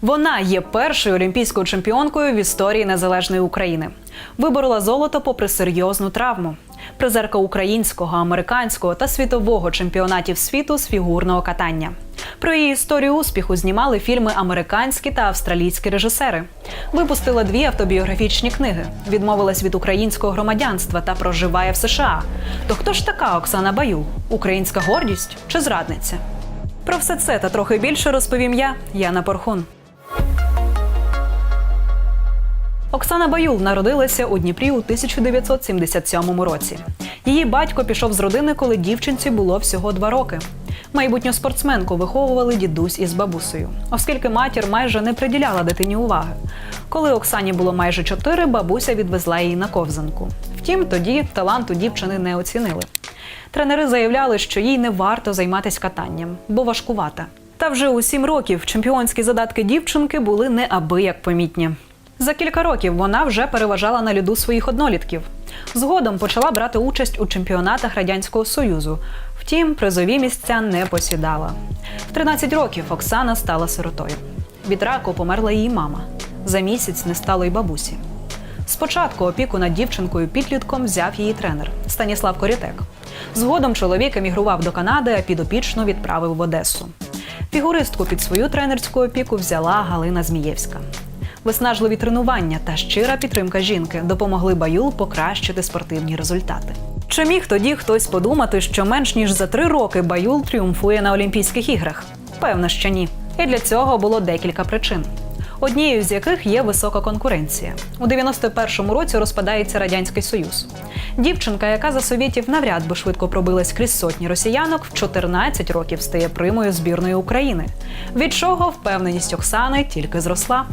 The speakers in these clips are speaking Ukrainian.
Вона є першою олімпійською чемпіонкою в історії незалежної України. Виборола золото попри серйозну травму. Призерка українського, американського та світового чемпіонатів світу з фігурного катання. Про її історію успіху знімали фільми американські та австралійські режисери. Випустила дві автобіографічні книги, відмовилась від українського громадянства та проживає в США. То хто ж така Оксана Баюл? Українська гордість чи зрадниця? Про все це та трохи більше розповім я, Яна Порхун. Оксана Баюл народилася у Дніпрі у 1977 році. Її батько пішов з родини, коли дівчинці було всього два роки. Майбутню спортсменку виховували дідусь із бабусею, оскільки матір майже не приділяла дитині уваги. Коли Оксані було майже чотири, бабуся відвезла її на ковзанку. Втім, тоді таланту дівчини не оцінили. Тренери заявляли, що їй не варто займатися катанням, бо важкувата. Та вже у сім років чемпіонські задатки дівчинки були неабияк помітні. За кілька років вона вже переважала на льоду своїх однолітків. Згодом почала брати участь у чемпіонатах Радянського Союзу. Втім, призові місця не посідала. В 13 років Оксана стала сиротою. Від раку померла її мама. За місяць не стало й бабусі. Спочатку опіку над дівчинкою підлітком взяв її тренер Станіслав Корітек. Згодом чоловік емігрував до Канади, а підопічну відправив в Одесу. Фігуристку під свою тренерську опіку взяла Галина Змієвська. Виснажливі тренування та щира підтримка жінки допомогли Баюл покращити спортивні результати. Чи міг тоді хтось подумати, що менш ніж за три роки Баюл тріумфує на Олімпійських іграх? Певно, що ні. І для цього було декілька причин. Однією з яких є висока конкуренція. У 91-му році розпадається радянський союз. Дівчинка, яка за совєтів навряд би швидко пробилась крізь сотні росіянок, в 14 років стає примою збірної України. Від чого впевненість Оксани тільки зросла.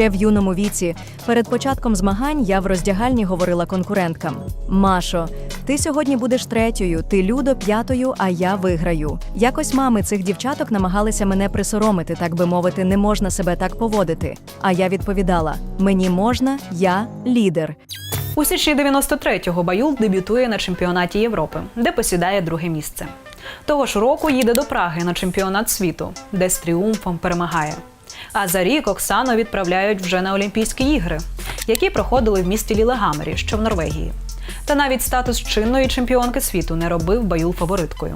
Ще в юному віці, перед початком змагань, я в роздягальні говорила конкуренткам: Машо, ти сьогодні будеш третьою, ти Людо п'ятою, а я виграю. Якось мами цих дівчаток намагалися мене присоромити, так би мовити, не можна себе так поводити. А я відповідала: мені можна, я лідер. У січні 93-го Баюл дебютує на чемпіонаті Європи, де посідає друге місце. Того ж року їде до Праги на чемпіонат світу, де з тріумфом перемагає. А за рік Оксану відправляють вже на Олімпійські ігри, які проходили в місті Лілегамері, що в Норвегії. Та навіть статус чинної чемпіонки світу не робив Баюл фавориткою.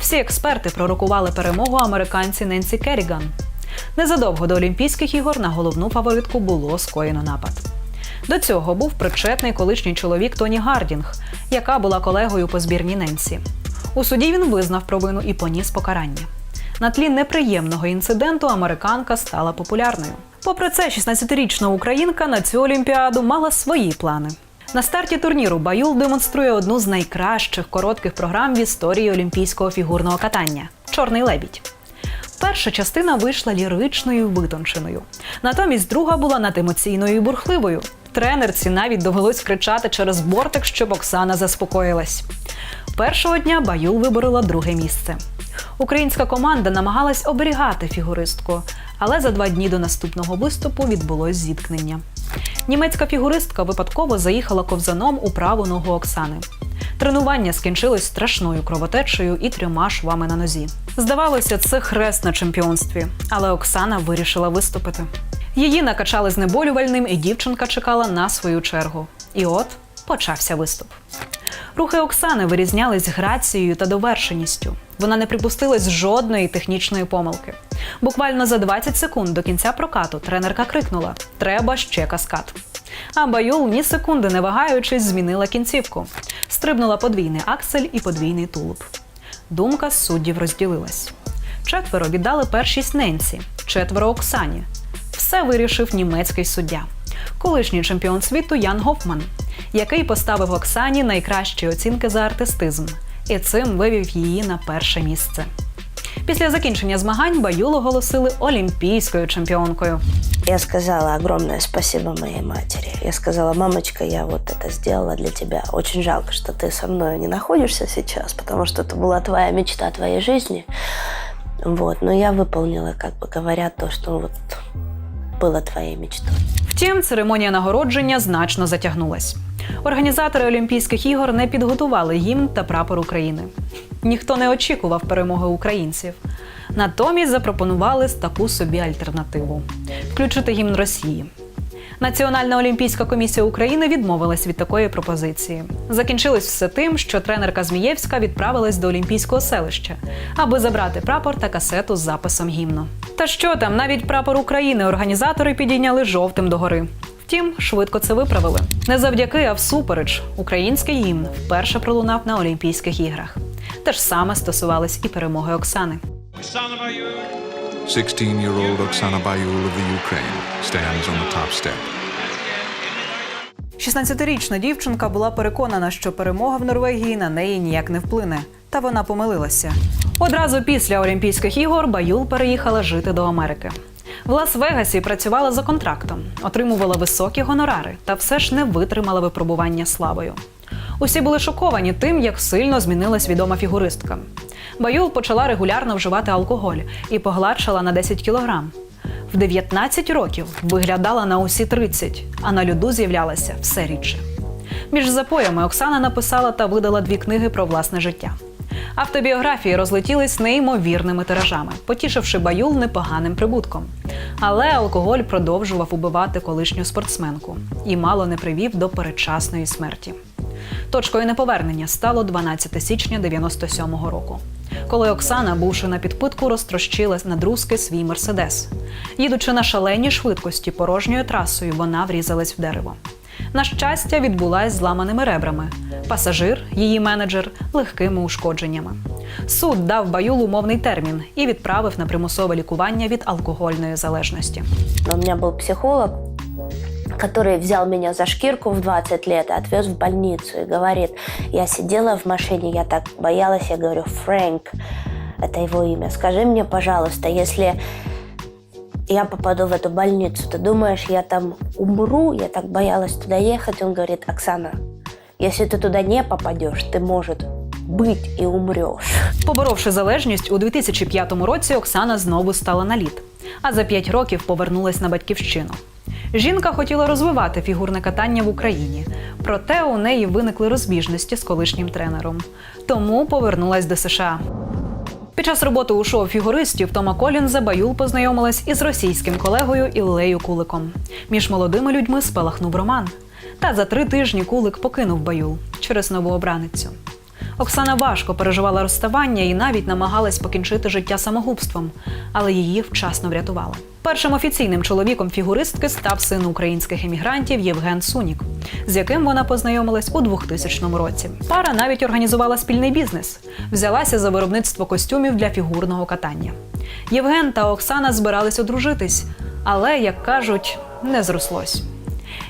Всі експерти пророкували перемогу американці Ненсі Керріган. Незадовго до Олімпійських ігор на головну фаворитку було скоєно напад. До цього був причетний колишній чоловік Тоні Гардінг, яка була колегою по збірні Ненсі. У суді він визнав провину і поніс покарання. На тлі неприємного інциденту американка стала популярною. Попри це, 16-річна українка на цю олімпіаду мала свої плани. На старті турніру Баюл демонструє одну з найкращих коротких програм в історії олімпійського фігурного катання Чорний лебідь. Перша частина вийшла ліричною витонченою. Натомість друга була надемоційною і бурхливою. Тренерці навіть довелось кричати через бортик, щоб Оксана заспокоїлась. Першого дня Баюл виборола друге місце. Українська команда намагалась оберігати фігуристку, але за два дні до наступного виступу відбулось зіткнення. Німецька фігуристка випадково заїхала ковзаном у праву ногу Оксани. Тренування скінчилось страшною кровотечею і трьома швами на нозі. Здавалося, це хрест на чемпіонстві, але Оксана вирішила виступити. Її накачали знеболювальним, і дівчинка чекала на свою чергу. І от почався виступ. Рухи Оксани вирізнялись грацією та довершеністю. Вона не припустилась жодної технічної помилки. Буквально за 20 секунд до кінця прокату тренерка крикнула: Треба ще каскад. А Баюл ні секунди не вагаючись змінила кінцівку. Стрибнула подвійний аксель і подвійний тулуб. Думка суддів розділилась. Четверо віддали першість Ненсі, четверо Оксані. Все вирішив німецький суддя, колишній чемпіон світу Ян Гофман, який поставив Оксані найкращі оцінки за артистизм і цим вивів її на перше місце. Після закінчення змагань Баюл оголосили олімпійською чемпіонкою. Я сказала огромное спасибо моей матери. Я сказала, мамочка, я вот это сделала для тебя. Очень жалко, что ты со мной не находишься сейчас, потому что это была твоя мечта твоей жизни. Вот, но я выполнила, как бы говоря, то, что вот было твоей мечтой. Втім, церемонія нагородження значно затягнулась. Організатори Олімпійських ігор не підготували гімн та прапор України. Ніхто не очікував перемоги українців. Натомість запропонували таку собі альтернативу включити гімн Росії. Національна олімпійська комісія України відмовилась від такої пропозиції. Закінчилось все тим, що тренерка Змієвська відправилась до Олімпійського селища, аби забрати прапор та касету з записом гімну. Та що там, навіть прапор України організатори підійняли жовтим догори. Втім, швидко це виправили. Не завдяки, а всупереч, український гімн вперше пролунав на Олімпійських іграх. Те ж саме стосувалось і перемоги Оксани. Оксана Баюк. 16-year-old Oksana Bayul of the Ukraine stands on the top step. 16-річна дівчинка була переконана, що перемога в Норвегії на неї ніяк не вплине. Та вона помилилася. Одразу після Олімпійських ігор Баюл переїхала жити до Америки. В Лас-Вегасі працювала за контрактом, отримувала високі гонорари та все ж не витримала випробування славою. Усі були шоковані тим, як сильно змінилась відома фігуристка. Баюл почала регулярно вживати алкоголь і погладшала на 10 кілограм. В 19 років виглядала на усі 30, а на льоду з'являлася все рідше. Між запоями Оксана написала та видала дві книги про власне життя. Автобіографії розлетілись неймовірними тиражами, потішивши Баюл непоганим прибутком. Але алкоголь продовжував убивати колишню спортсменку і мало не привів до передчасної смерті. Точкою неповернення стало 12 січня 97-го року, коли Оксана, бувши на підпитку, розтрощила на друзки свій мерседес. Їдучи на шаленій швидкості порожньою трасою, вона врізалась в дерево. На щастя, відбулась зламаними ребрами. Пасажир, її менеджер, легкими ушкодженнями. Суд дав Баюл умовний термін і відправив на примусове лікування від алкогольної залежності. Но у меня был психолог, который взял меня за шкирку в 20 лет и отвез в больницу и говорит, я сидела в машине, я так боялась, я говорю, Фрэнк, это его имя, скажи мне, пожалуйста, если я попаду в эту больницу, ты думаешь, я там умру? Я так боялась туда ехать. Он говорит, Оксана, если ты туда не попадешь, ты, может быть, и умрешь. Поборовши залежність, у 2005 році Оксана знову стала на лід, а за 5 років повернулась на батьківщину. Жінка хотіла розвивати фігурне катання в Україні, проте у неї виникли розбіжності з колишнім тренером. Тому повернулась до США. Під час роботи у шоу фігуристів Тома Колінза Баюл познайомилась із російським колегою Іллею Куликом. Між молодими людьми спалахнув роман. Та за три тижні Кулик покинув Баюл через нову обраницю. Оксана важко переживала розставання і навіть намагалась покінчити життя самогубством, але її вчасно врятували. Першим офіційним чоловіком фігуристки став син українських емігрантів Євген Сунік, з яким вона познайомилась у 2000 році. Пара навіть організувала спільний бізнес, взялася за виробництво костюмів для фігурного катання. Євген та Оксана збирались одружитись, але, як кажуть, не зрослось.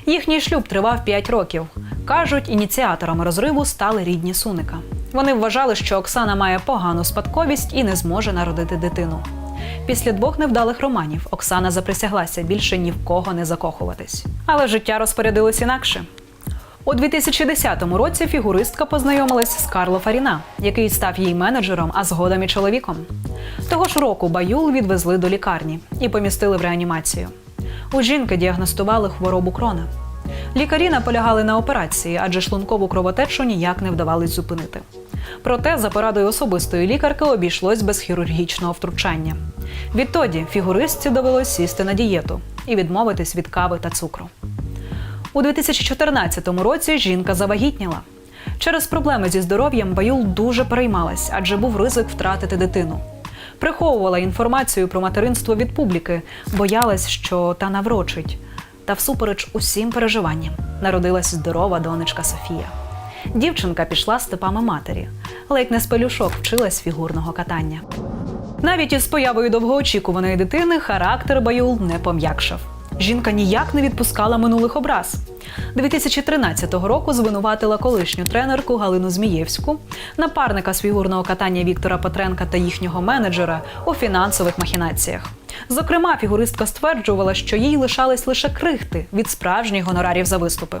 Їхній шлюб тривав 5 років. Кажуть, ініціаторами розриву стали рідні Суника. Вони вважали, що Оксана має погану спадковість і не зможе народити дитину. Після двох невдалих романів Оксана заприсяглася більше ні в кого не закохуватись. Але життя розпорядилось інакше. У 2010 році фігуристка познайомилась з Карло Фаріна, який став її менеджером, а згодом і чоловіком. Того ж року Баюл відвезли до лікарні і помістили в реанімацію. У жінки діагностували хворобу крона. Лікарі наполягали на операції, адже шлункову кровотечу ніяк не вдавалось зупинити. Проте, за порадою особистої лікарки, обійшлось без хірургічного втручання. Відтоді фігуристці довелось сісти на дієту і відмовитись від кави та цукру. У 2014 році жінка завагітніла. Через проблеми зі здоров'ям Баюл дуже переймалась, адже був ризик втратити дитину. Приховувала інформацію про материнство від публіки, боялась, що та наврочить. Та всупереч усім переживанням народилась здорова донечка Софія. Дівчинка пішла степами матері, ледь не з пелюшок вчилась фігурного катання. Навіть із появою довгоочікуваної дитини характер Баюл не пом'якшав. Жінка ніяк не відпускала минулих образ. 2013 року звинуватила колишню тренерку Галину Змієвську, напарника з фігурного катання Віктора Петренка та їхнього менеджера у фінансових махінаціях. Зокрема, фігуристка стверджувала, що їй лишались лише крихти від справжніх гонорарів за виступи.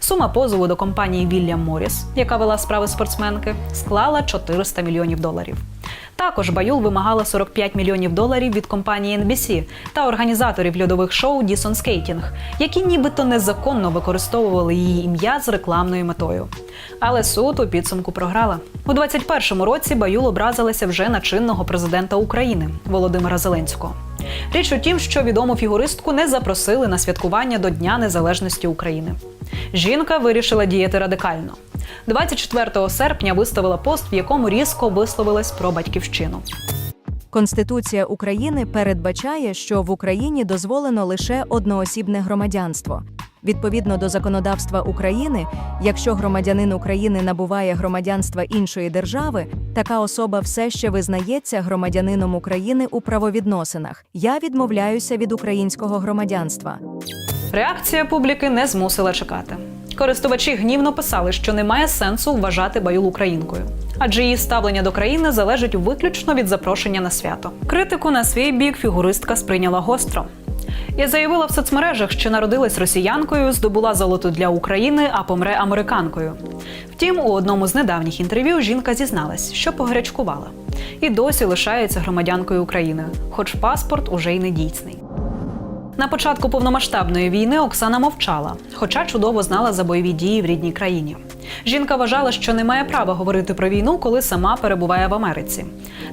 Сума позову до компанії Вільям Моріс, яка вела справи спортсменки, склала 400 мільйонів доларів. Також Баюл вимагала 45 мільйонів доларів від компанії NBC та організаторів льодових шоу Дісон Скейтінг, які нібито незаконно використовували її ім'я з рекламною метою. Але суд у підсумку програла. У 21-му році Баюл образилася вже на чинного президента України Володимира Зеленського. Річ у тім, що відому фігуристку не запросили на святкування до Дня Незалежності України. Жінка вирішила діяти радикально. 24 серпня виставила пост, в якому різко висловилась про батьківщину. Конституція України передбачає, що в Україні дозволено лише одноосібне громадянство. Відповідно до законодавства України, якщо громадянин України набуває громадянства іншої держави, така особа все ще визнається громадянином України у правовідносинах. Я відмовляюся від українського громадянства. Реакція публіки не змусила чекати. Користувачі гнівно писали, що немає сенсу вважати Баюл українкою, адже її ставлення до країни залежить виключно від запрошення на свято. Критику на свій бік фігуристка сприйняла гостро. І заявила в соцмережах, що народилась росіянкою, здобула золото для України, а помре американкою. Втім, у одному з недавніх інтерв'ю жінка зізналась, що погрячкувала, і досі лишається громадянкою України, хоч паспорт уже й не дійсний. На початку повномасштабної війни Оксана мовчала, хоча чудово знала за бойові дії в рідній країні. Жінка вважала, що не має права говорити про війну, коли сама перебуває в Америці.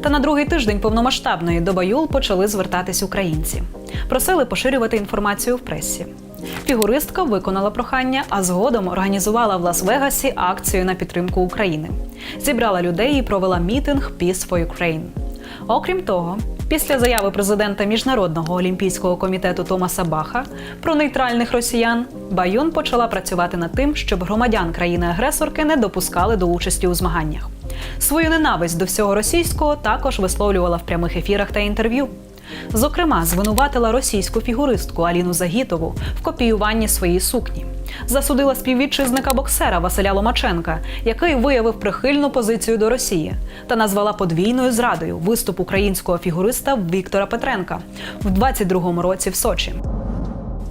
Та на другий тиждень повномасштабної до Баюл почали звертатись українці. Просили поширювати інформацію в пресі. Фігуристка виконала прохання, а згодом організувала в Лас-Вегасі акцію на підтримку України. Зібрала людей і провела мітинг Peace for Ukraine. Окрім того, після заяви президента Міжнародного олімпійського комітету Томаса Баха про нейтральних росіян, Баюн почала працювати над тим, щоб громадян країни-агресорки не допускали до участі у змаганнях. Свою ненависть до всього російського також висловлювала в прямих ефірах та інтерв'ю. Зокрема, звинуватила російську фігуристку Аліну Загітову в копіюванні своєї сукні. Засудила співвітчизника боксера Василя Ломаченка, який виявив прихильну позицію до Росії, та назвала подвійною зрадою виступ українського фігуриста Віктора Петренка в 22-му році в Сочі.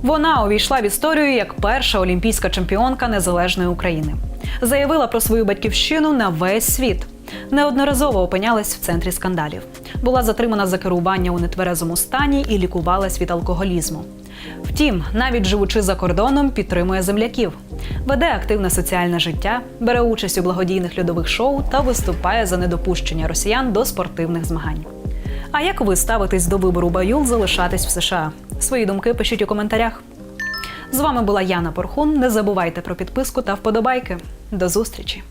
Вона увійшла в історію як перша олімпійська чемпіонка незалежної України. Заявила про свою батьківщину на весь світ. Неодноразово опинялась в центрі скандалів. Була затримана за керування у нетверезому стані і лікувалась від алкоголізму. Втім, навіть живучи за кордоном, підтримує земляків, веде активне соціальне життя, бере участь у благодійних льодових шоу та виступає за недопущення росіян до спортивних змагань. А як ви ставитесь до вибору Баюл залишатись в США? Свої думки пишіть у коментарях. З вами була Яна Порхун. Не забувайте про підписку та вподобайки. До зустрічі!